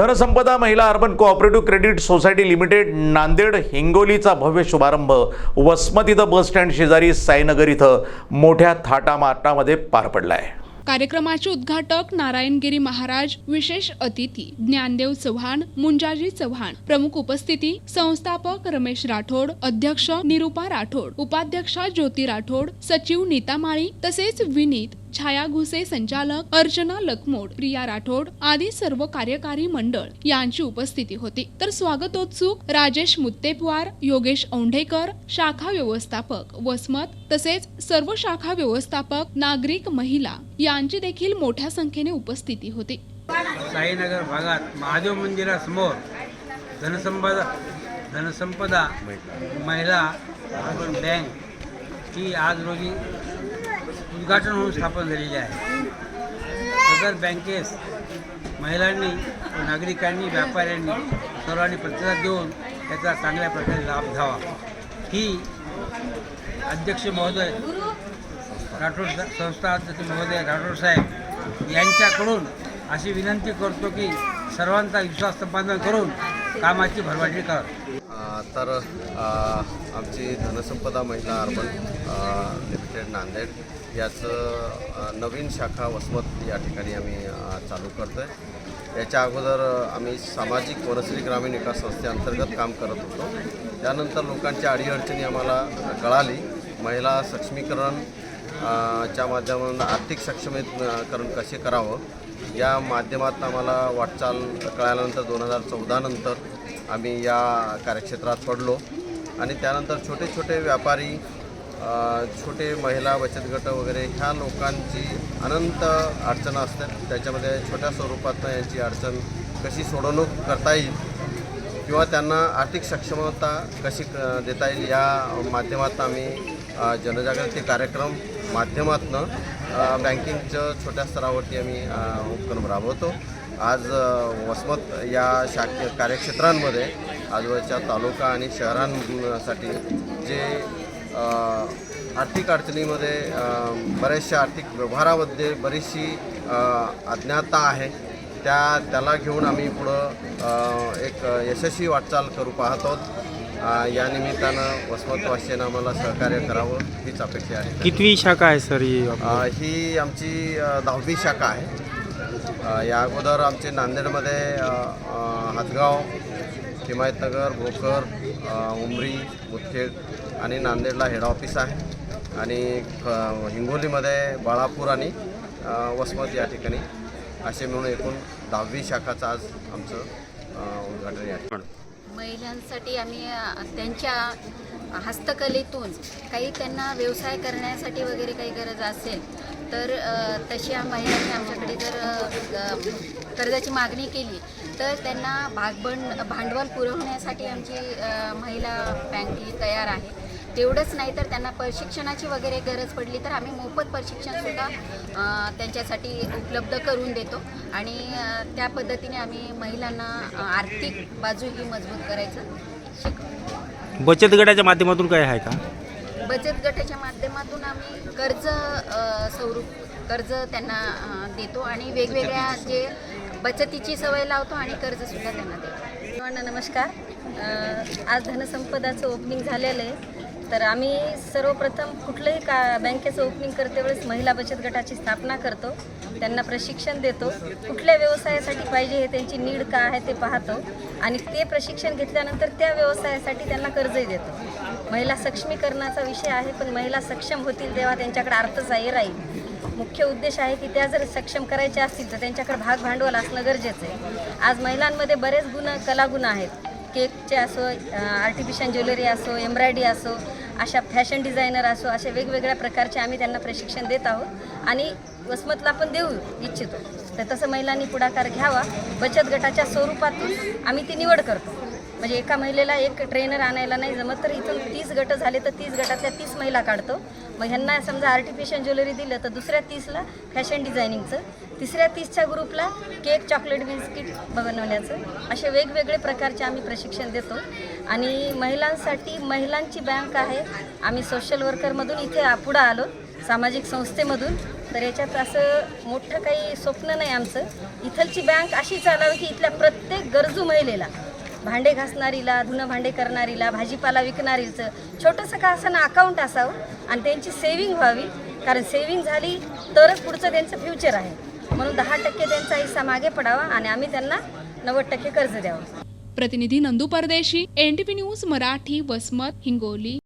धनसंपदा महिला urban cooperative credit society limited Nanded हिंगोलीचा भव्य शुभारंभ वसमत इथं बस स्टँड शेजारी साईनगर इथं मोठ्या थाटामाटामध्ये पार पडला आहे कार्यक्रमाचे उद्घाटक नारायणगिरी महाराज विशेष अतिथी ज्ञानदेव चव्हाण मुंजाजी चव्हाण. प्रमुख उपस्थिती संस्थापक रमेश राठोड अध्यक्ष निरुपा राठोड उपाध्यक्षा ज्योती राठोड सचिव नीता माळी तसेच विनीत छाया घुसे संचालक अर्चना लखमोड प्रिया राठोड आदी सर्व कार्यकारी मंडळ यांची उपस्थिती होती तर स्वागतोत्सुक राजेश मुत्तेपवार योगेश औंढेकर शाखा व्यवस्थापक वसमत तसेच सर्व शाखा व्यवस्थापक नागरिक महिला यांची देखील मोठ्या संख्येने उपस्थिती होती साईनगर भागात महादेव मंदिरासमोर धनसंपदा धनसंपदा महिला बँक ही आज रोजी उद्घाटन होऊन स्थापन झालेली आहे. सदर बँकेस महिलांनी नागरिकांनी व्यापाऱ्यांनी सर्वांनी प्रतिसाद देऊन त्याचा चांगल्या प्रकारे लाभ घ्यावा. ही अध्यक्ष महोदय राठोड संस्था अध्यक्ष महोदय राठोड साहेब यांच्याकडून अशी विनंती करतो की सर्वांचा विश्वास संपादन करून कामाची भरभराटी कर. तर आमची धनसंपदा महिला अर्बन लिमिटेड नांदेड याचं नवीन शाखा वसमत या ठिकाणी आम्ही चालू करतो आहे याच्या अगोदर आम्ही सामाजिक वनश्री ग्रामीण विकास संस्थेअंतर्गत काम करत होतो. त्यानंतर लोकांच्या अडीअडचणी आम्हाला कळाली. महिला सक्षमीकरण च्या माध्यमातून आर्थिक सक्षमीकरण कसे करावं या माध्यमातून आम्हाला वाटचाल कळाल्यानंतर दोन हजार चौदानंतर आम्ही या कार्यक्षेत्रात पडलो. आणि त्यानंतर छोटे छोटे व्यापारी छोटे महिला बचत गट वगैरे ह्या लोकांची अनंत अडचण असतात. त्याच्यामध्ये छोट्या स्वरूपातनं यांची अडचण कशी सोडवणूक करता येईल किंवा त्यांना आर्थिक सक्षमता कशी क- देता येईल या माध्यमातून आम्ही जनजागृती कार्यक्रम माध्यमातनं बँकिंगच्या छोट्या स्तरावरती आम्ही उपक्रम राबवतो. आज वसमत या शाखे कार्यक्षेत्रांमध्ये आजूबाजूच्या तालुका आणि शहरांसाठी जे आर्थिक अडचणीमध्ये बऱ्याचशा आर्थिक व्यवहारामध्ये बरीचशी अ, अज्ञातता आहे. त्या त्याला घेऊन आम्ही पुढं एक यशस्वी वाटचाल करू पाहत या निमित्तानं वसमतवासियांना आम्हाला सहकार्य करावं हीच अपेक्षा आहे. कितवी शाखा आहे सर ही ही आमची दहावी शाखा आहे. या अगोदर आमचे नांदेडमध्ये हातगाव हिमायतनगर भोकर उमरी मुदखेड आणि नांदेडला हेड ऑफिस आहे. आणि हिंगोलीमध्ये बाळापूर आणि वसमत या ठिकाणी असे मिळून एकूण दहावी शाखाचं आज आमचं उद्घाटन आहे महिलांसाठी आम्ही त्यांच्या हस्तकलेतून काही त्यांना व्यवसाय करण्यासाठी वगैरे काही गरज असेल तर तशा महिलांनी आमच्याकडे जर कर्जाची मागणी केली तर त्यांना भागबंड भांडवल पुरवण्यासाठी आमची महिला बँक ही तयार आहे. तेवढंच नाही तर त्यांना प्रशिक्षणाची वगैरे गरज पडली तर आम्ही मोफत प्रशिक्षणसुद्धा त्यांच्यासाठी उपलब्ध करून देतो. आणि त्या पद्धतीने आम्ही महिलांना आर्थिक बाजू ही मजबूत करायचं बचत गटाच्या माध्यमातून काय आहे का? बचत गटाच्या माध्यमातून आम्ही कर्ज स्वरूप कर्ज त्यांना देतो आणि वेगवेगळ्या जे बचतीची सवय लावतो आणि कर्जसुद्धा त्यांना देतो. नमस्कार. आज धनसंपदाचं ओपनिंग झालेलं आहे. तर आम्ही सर्वप्रथम कुठलंही का बँकेचं ओपनिंग करते वेळेस महिला बचत गटाची स्थापना करतो. त्यांना प्रशिक्षण देतो. कुठल्या व्यवसायासाठी पाहिजे हे त्यांची नीड का आहे ते पाहतो. आणि ते प्रशिक्षण घेतल्यानंतर त्या व्यवसायासाठी त्यांना कर्जही देतो. महिला सक्षमीकरणाचा विषय आहे पण महिला सक्षम होतील तेव्हा त्यांच्याकडे अर्थसहाय्य राहील. मुख्य उद्देश आहे की त्या जर सक्षम करायच्या असतील तर त्यांच्याकडे भाग भांडवल असणं गरजेचं आहे. आज महिलांमध्ये बरेच गुण कलागुण आहेत. केकचे असो आर्टिफिशियल ज्वेलरी असो एम्ब्रॉयडरी असो अशा फॅशन डिझायनर असो अशा वेगवेगळ्या प्रकारचे आम्ही त्यांना प्रशिक्षण देत आहोत. आणि वसमतला पण देऊ इच्छितो. तर तसं महिलांनी पुढाकार घ्यावा. बचत गटाच्या स्वरूपातून आम्ही ती निवड करतो. म्हणजे एका महिलेला एक ट्रेनर आणायला नाही जमत तर इथून तीस गट झाले तर तीस गटातल्या तीस महिला काढतो. मग ह्यांना समजा आर्टिफिशियल ज्वेलरी दिलं तर दुसऱ्या तीसला फॅशन डिझायनिंगचं तिसऱ्या तीसच्या ग्रुपला केक चॉकलेट बिस्किट बनवण्याचं असे वेगवेगळे प्रकारचे आम्ही प्रशिक्षण देतो. आणि महिलांसाठी महिलांची बँक आहे. आम्ही सोशल वर्करमधून इथे पुढं आलो सामाजिक संस्थेमधून. तर याच्यात असं मोठं काही स्वप्न नाही आमचं. इथलची बँक अशी चालावी की इथल्या प्रत्येक गरजू महिलेला भांडे घासणारीला धुणं भांडे करणारीला भाजीपाला विकणारीचं छोटंसं का असं ना अकाउंट असावं? आणि त्यांची सेविंग व्हावी. कारण सेविंग झाली तरच पुढचं त्यांचं फ्युचर आहे. म्हणून दहा टक्के त्यांचा हिस्सा मागे पडावा आणि आम्ही त्यांना नव्वद टक्के कर्ज द्यावं. प्रतिनिधी नंदू परदेशी एनटीपी न्यूज मराठी वसमत हिंगोली.